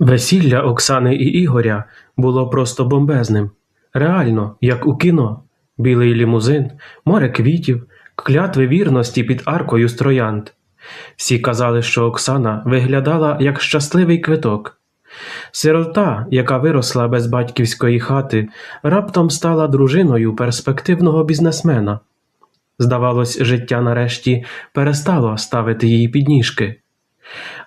Весілля Оксани і Ігоря було просто бомбезним. Реально, як у кіно. Білий лімузин, море квітів, клятви вірності під аркою з. Всі казали, що Оксана виглядала як щасливий квиток. Сирота, яка виросла без батьківської хати, раптом стала дружиною перспективного бізнесмена. Здавалось, життя нарешті перестало ставити їй підніжки.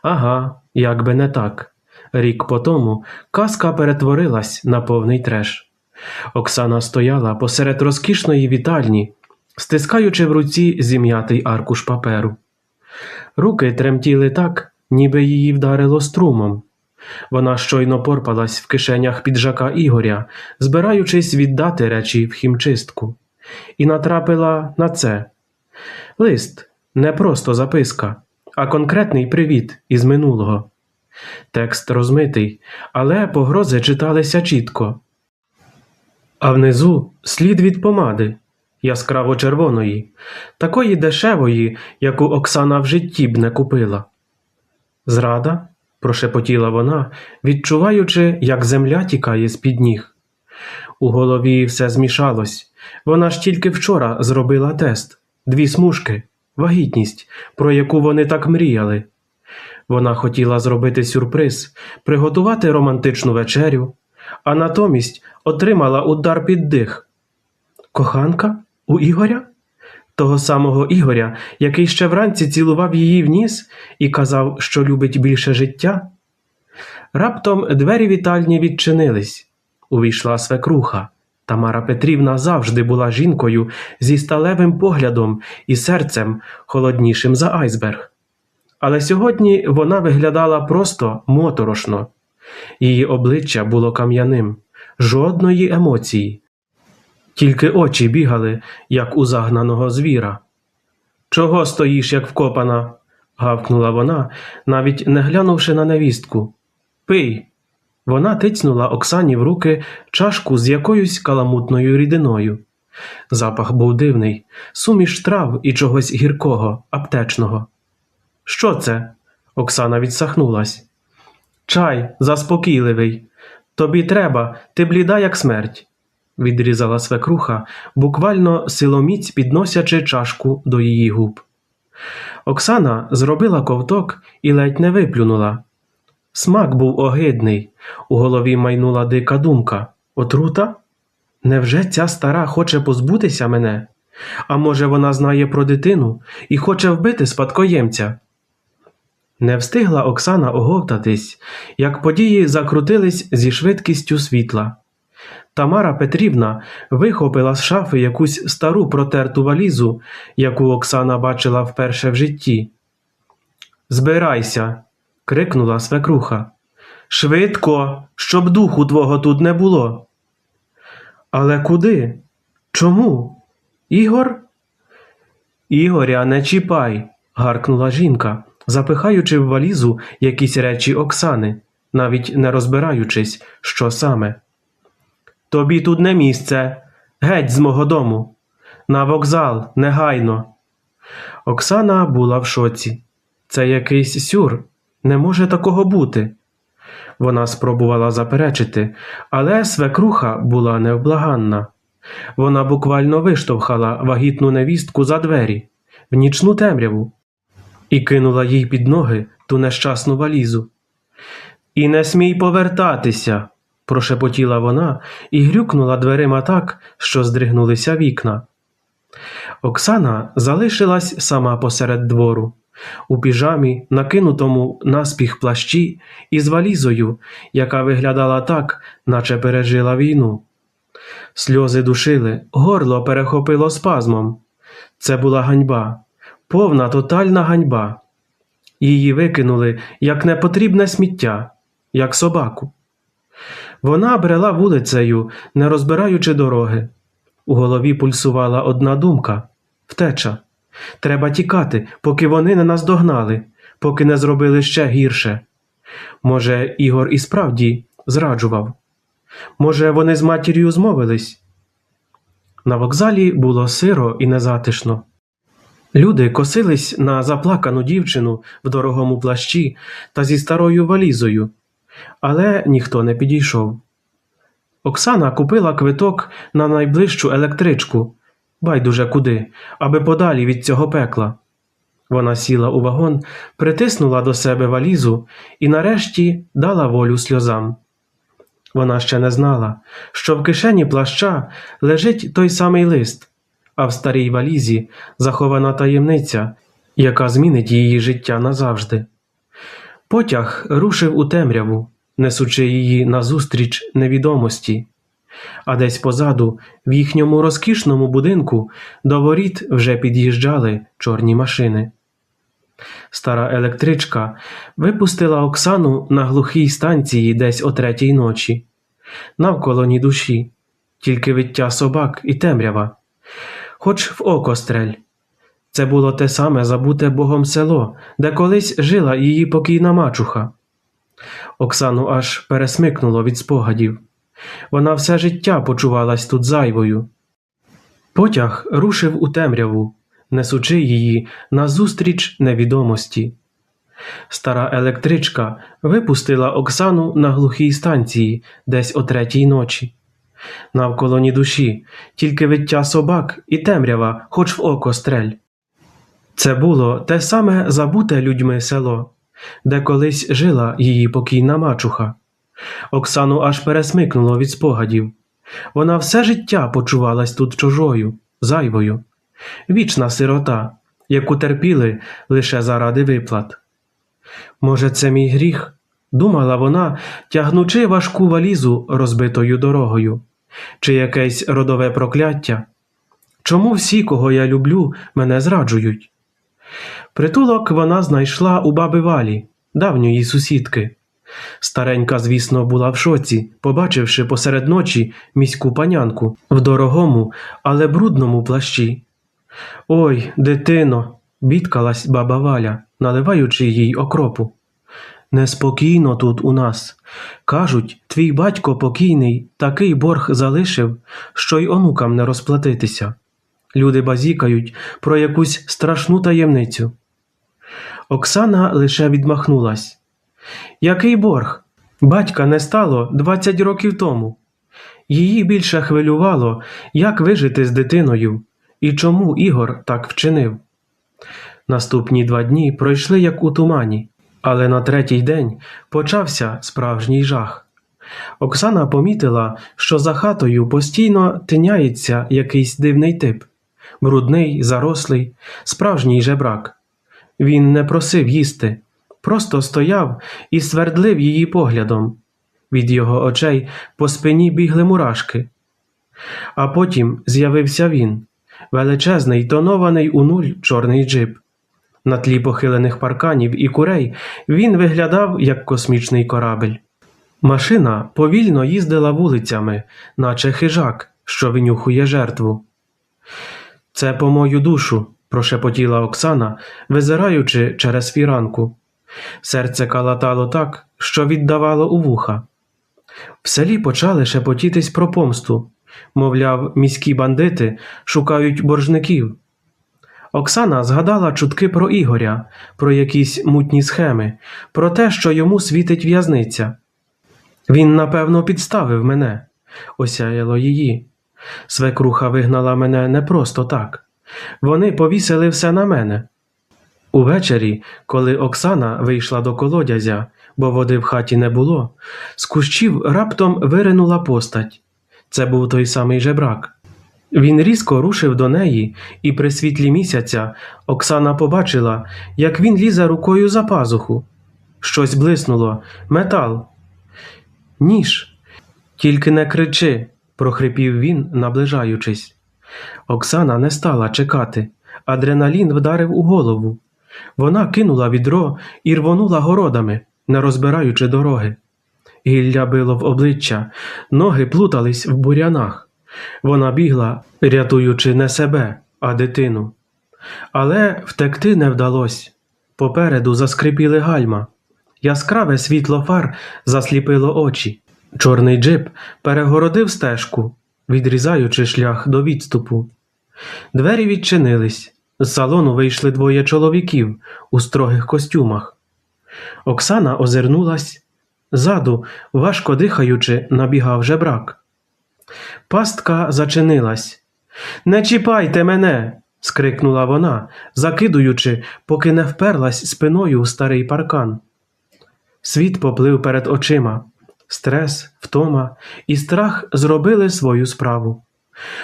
Ага, як би не так. Рік по тому казка перетворилась на повний треш. Оксана стояла посеред розкішної вітальні, стискаючи в руці зім'ятий аркуш паперу. Руки тремтіли так, ніби її вдарило струмом. Вона щойно порпалась в кишенях піджака Ігоря, збираючись віддати речі в хімчистку, і натрапила на це лист, не просто записка, а конкретний привіт із минулого. Текст розмитий, але погрози читалися чітко. А внизу слід від помади, яскраво червоної, такої дешевої, яку Оксана в житті б не купила. Зрада, прошепотіла вона, відчуваючи, як земля тікає з під ніг. У голові все змішалось. Вона ж тільки вчора зробила тест дві смужки, вагітність, про яку вони так мріяли. Вона хотіла зробити сюрприз, приготувати романтичну вечерю, а натомість отримала удар під дих. Коханка? У Ігоря? Того самого Ігоря, який ще вранці цілував її в ніс і казав, що любить більше життя? Раптом двері вітальні відчинились. Увійшла свекруха. Тамара Петрівна завжди була жінкою зі сталевим поглядом і серцем, холоднішим за айсберг. Але сьогодні вона виглядала просто моторошно. Її обличчя було кам'яним, жодної емоції. Тільки очі бігали, як у загнаного звіра. Чого стоїш, як вкопана? гавкнула вона, навіть не глянувши на невістку. Пий. Вона тицнула Оксані в руки чашку з якоюсь каламутною рідиною. Запах був дивний, суміш трав і чогось гіркого, аптечного. Що це? Оксана відсахнулась. Чай, заспокійливий. Тобі треба, ти бліда, як смерть, відрізала свекруха, буквально силоміць підносячи чашку до її губ. Оксана зробила ковток і ледь не виплюнула. Смак був огидний, у голові майнула дика думка. Отрута? Невже ця стара хоче позбутися мене? А може, вона знає про дитину і хоче вбити спадкоємця? Не встигла Оксана оговтатись, як події закрутились зі швидкістю світла. Тамара Петрівна вихопила з шафи якусь стару протерту валізу, яку Оксана бачила вперше в житті. Збирайся, крикнула свекруха. Швидко, щоб духу твого тут не було. Але куди? Чому? Ігор? Ігоря, не чіпай, гаркнула жінка, запихаючи в валізу якісь речі Оксани, навіть не розбираючись, що саме. Тобі тут не місце. Геть з мого дому. На вокзал, негайно. Оксана була в шоці. Це якийсь сюр. Не може такого бути. Вона спробувала заперечити, але свекруха була невблаганна. Вона буквально виштовхала вагітну невістку за двері в нічну темряву і кинула їй під ноги ту нещасну валізу. І не смій повертатися, прошепотіла вона і грюкнула дверима так, що здригнулися вікна. Оксана залишилась сама посеред двору, у піжамі, накинутому наспіх плащі, і з валізою, яка виглядала так, наче пережила війну. Сльози душили, горло перехопило спазмом. Це була ганьба, повна тотальна ганьба. Її викинули як непотрібне сміття, як собаку. Вона брела вулицею, не розбираючи дороги. У голові пульсувала одна думка втеча. Треба тікати, поки вони не наздогнали, поки не зробили ще гірше. Може, Ігор і справді зраджував. Може, вони з матір'ю змовились. На вокзалі було сиро і незатишно. Люди косились на заплакану дівчину в дорогому плащі та зі старою валізою. Але ніхто не підійшов. Оксана купила квиток на найближчу електричку, байдуже куди, аби подалі від цього пекла. Вона сіла у вагон, притиснула до себе валізу і нарешті дала волю сльозам. Вона ще не знала, що в кишені плаща лежить той самий лист, а в старій валізі захована таємниця, яка змінить її життя назавжди. Потяг рушив у темряву, несучи її назустріч невідомості. А десь позаду, в їхньому розкішному будинку, до воріт вже під'їжджали чорні машини. Стара електричка випустила Оксану на глухій станції десь о третій ночі. Навколо ні душі, тільки виття собак і темрява. Хоч в око стрель. Це було те саме забуте Богом село, де колись жила її покійна мачуха. Оксану аж пересмикнуло від спогадів. Вона все життя почувалась тут зайвою. Потяг рушив у темряву, несучи її назустріч невідомості. Стара електричка випустила Оксану на глухій станції десь о третій ночі. Навколо ні душі, тільки виття собак і темрява, хоч в око стрель. Це було те саме забуте людьми село, де колись жила її покійна мачуха. Оксану аж пересмикнуло від спогадів. Вона все життя почувалась тут чужою, зайвою, вічна сирота, яку терпіли лише заради виплат. Може, це мій гріх? думала вона, тягнучи важку валізу розбитою дорогою, чи якесь родове прокляття. Чому всі, кого я люблю, мене зраджують? Притулок вона знайшла у баби Валі, давньої сусідки. Старенька, звісно, була в шоці, побачивши посеред ночі міську панянку в дорогому, але брудному плащі. Ой, дитино, бідкалась баба Валя, наливаючи їй окропу. Неспокійно тут у нас. Кажуть, твій батько покійний такий борг залишив, що й онукам не розплатитися. Люди базікають про якусь страшну таємницю. Оксана лише відмахнулась. Який борг? Батька не стало 20 років тому. Її більше хвилювало, як вижити з дитиною і чому Ігор так вчинив. Наступні два дні пройшли як у тумані, але на третій день почався справжній жах. Оксана помітила, що за хатою постійно тиняється якийсь дивний тип брудний, зарослий, справжній жебрак. Він не просив їсти, просто стояв і свердлив її поглядом. Від його очей по спині бігли мурашки. А потім з'явився він величезний, тонований у нуль чорний джип. На тлі похилених парканів і курей він виглядав як космічний корабель. Машина повільно їздила вулицями, наче хижак, що винюхує жертву. Це по мою душу, прошепотіла Оксана, визираючи через фіранку. Серце калатало так, що віддавало у вуха. В селі почали шепотітись про помсту. Мовляв, міські бандити шукають боржників. Оксана згадала чутки про Ігоря, про якісь мутні схеми, про те, що йому світить в'язниця. Він, напевно, підставив мене, осяяло її. Свекруха вигнала мене не просто так. Вони повісили все на мене. Увечері, коли Оксана вийшла до колодязя, бо води в хаті не було, з кущів раптом виринула постать. Це був той самий жебрак. Він різко рушив до неї, і при світлі місяця Оксана побачила, як він лізе рукою за пазуху. Щось блиснуло метал. Ніж. Тільки не кричи, прохрипів він, наближаючись. Оксана не стала чекати. Адреналін вдарив у голову. Вона кинула відро і рвонула городами, не розбираючи дороги. Гілля било в обличчя, ноги плутались в бурянах. Вона бігла, рятуючи не себе, а дитину. Але втекти не вдалося. Попереду заскрипіли гальма. Яскраве світло фар засліпило очі. Чорний джип перегородив стежку, відрізаючи шлях до відступу. Двері відчинились. З салону вийшли двоє чоловіків у строгих костюмах. Оксана озирнулась. Ззаду, важко дихаючи, набігав жебрак. Пастка зачинилась. Не чіпайте мене. скрикнула вона, закидуючи, поки не вперлась спиною в старий паркан. Світ поплив перед очима. Стрес, втома і страх зробили свою справу.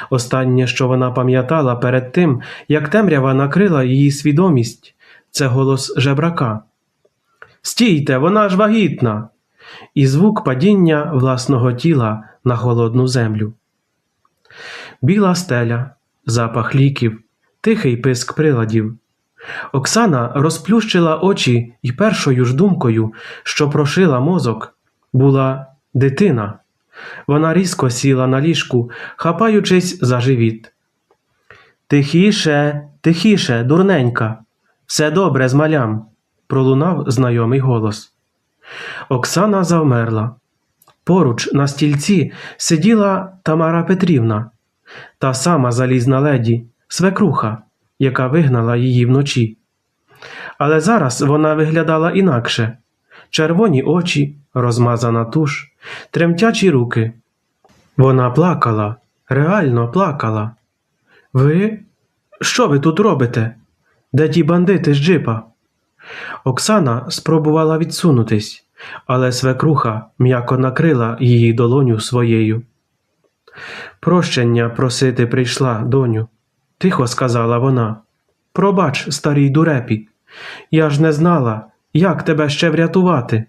Останнє, що вона пам'ятала перед тим, як темрява накрила її свідомість, це голос жебрака. Стійте, вона ж вагітна! І звук падіння власного тіла на холодну землю. Біла стеля, запах ліків, тихий писк приладів. Оксана розплющила очі і першою ж думкою, що прошила мозок, була дитина. Вона різко сіла на ліжку, хапаючись за живіт. Тихіше, тихіше, дурненька, все добре з малям, пролунав знайомий голос. Оксана завмерла. Поруч на стільці сиділа Тамара Петрівна, та сама залізна леді, свекруха, яка вигнала її вночі. Але зараз вона виглядала інакше червоні очі, розмазана туш, тремтячі руки. Вона плакала, реально плакала. Ви? Що ви тут робите? Де ті бандити з джипа? Оксана спробувала відсунутись, але свекруха м'яко накрила її долоню своєю. Прощення просити прийшла, доню, тихо сказала вона. Пробач, старій дурепі, я ж не знала, як тебе ще врятувати.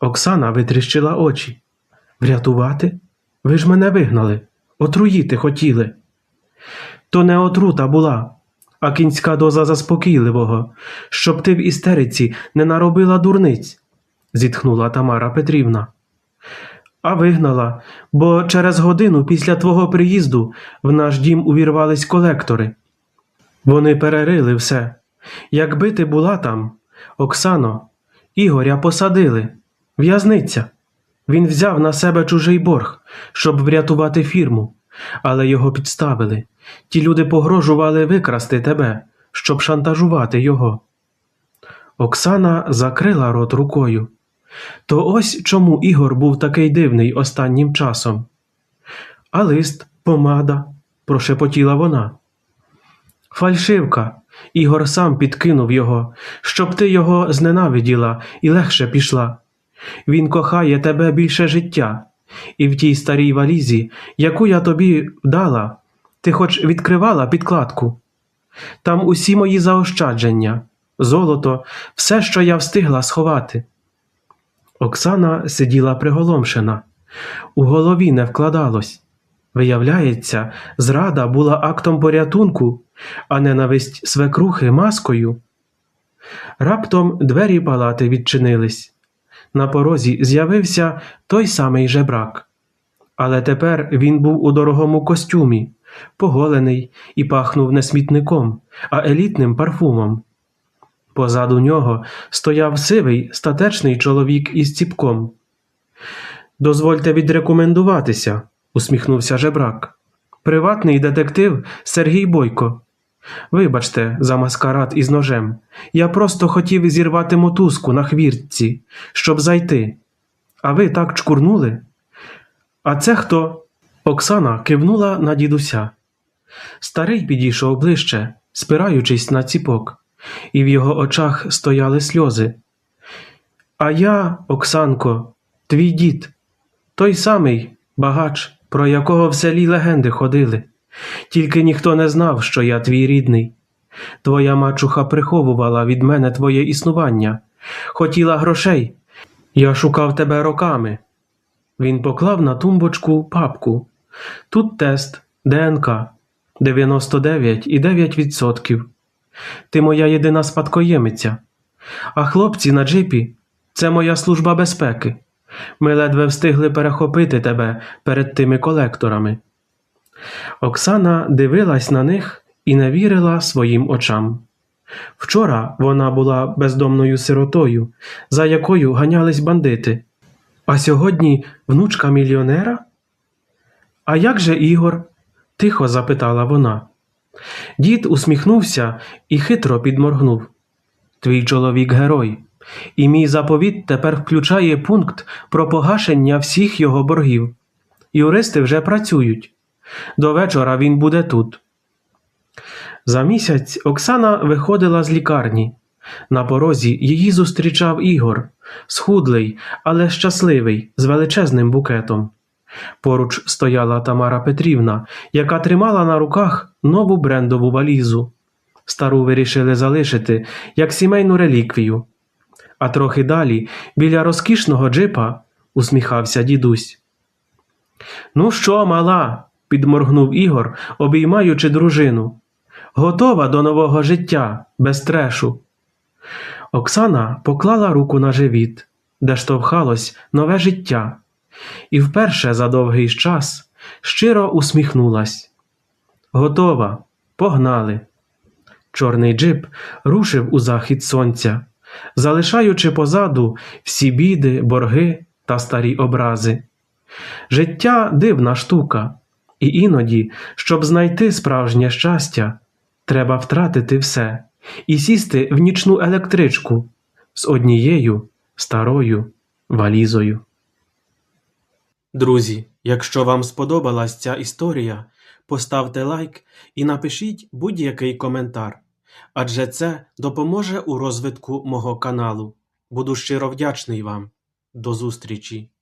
Оксана витріщила очі. Врятувати? Ви ж мене вигнали, отруїти хотіли. То не отрута була, а кінська доза заспокійливого, щоб ти в істериці не наробила дурниць, зітхнула Тамара Петрівна. А вигнала, бо через годину після твого приїзду в наш дім увірвались колектори. Вони перерили все. Якби ти була там, Оксано, Ігоря посадили, в'язниця. Він взяв на себе чужий борг, щоб врятувати фірму, але його підставили. Ті люди погрожували викрасти тебе, щоб шантажувати його. Оксана закрила рот рукою. То ось чому Ігор був такий дивний останнім часом. А лист, помада, прошепотіла вона. Фальшивка. Ігор сам підкинув його, щоб ти його зненавиділа і легше пішла. Він кохає тебе більше життя, і в тій старій валізі, яку я тобі дала, ти хоч відкривала підкладку. Там усі мої заощадження, золото, все, що я встигла сховати. Оксана сиділа приголомшена, у голові не вкладалось. Виявляється, зрада була актом порятунку, а ненависть свекрухи маскою. Раптом двері палати відчинились. На порозі з'явився той самий жебрак. Але тепер він був у дорогому костюмі, поголений і пахнув не смітником, а елітним парфумом. Позаду нього стояв сивий статечний чоловік із ціпком. Дозвольте відрекомендуватися, усміхнувся жебрак. Приватний детектив Сергій Бойко. Вибачте, за маскарад із ножем. Я просто хотів зірвати мотузку на хвіртці, щоб зайти. А ви так чкурнули? А це хто? Оксана кивнула на дідуся. Старий підійшов ближче, спираючись на ціпок, і в його очах стояли сльози. А я, Оксанко, твій дід, той самий багач, про якого в селі легенди ходили. Тільки ніхто не знав, що я твій рідний. Твоя мачуха приховувала від мене твоє існування, хотіла грошей. Я шукав тебе роками. Він поклав на тумбочку папку. Тут тест ДНК 99,9%. Ти моя єдина спадкоємиця. А хлопці на джипі це моя служба безпеки. Ми ледве встигли перехопити тебе перед тими колекторами. Оксана дивилась на них і не вірила своїм очам. Вчора вона була бездомною сиротою, за якою ганялись бандити. А сьогодні внучка мільйонера? А як же Ігор? тихо запитала вона. Дід усміхнувся і хитро підморгнув. Твій чоловік герой. І мій заповіт тепер включає пункт про погашення всіх його боргів. Юристи вже працюють. До вечора він буде тут. За місяць Оксана виходила з лікарні. На порозі її зустрічав Ігор, схудлий, але щасливий, з величезним букетом. Поруч стояла Тамара Петрівна, яка тримала на руках нову брендову валізу. Стару вирішили залишити як сімейну реліквію. А трохи далі, біля розкішного джипа, усміхався дідусь. Ну що, мала? підморгнув Ігор, обіймаючи дружину. Готова до нового життя, без трешу. Оксана поклала руку на живіт, де штовхалось нове життя, і вперше за довгий час щиро усміхнулась. Готова, погнали. Чорний джип рушив у захід сонця, залишаючи позаду всі біди, борги та старі образи. Життя дивна штука, і іноді, щоб знайти справжнє щастя, треба втратити все і сісти в нічну електричку з однією старою валізою. Друзі, якщо вам сподобалась ця історія, поставте лайк і напишіть будь-який коментар, адже це допоможе у розвитку мого каналу. Буду щиро вдячний вам. До зустрічі!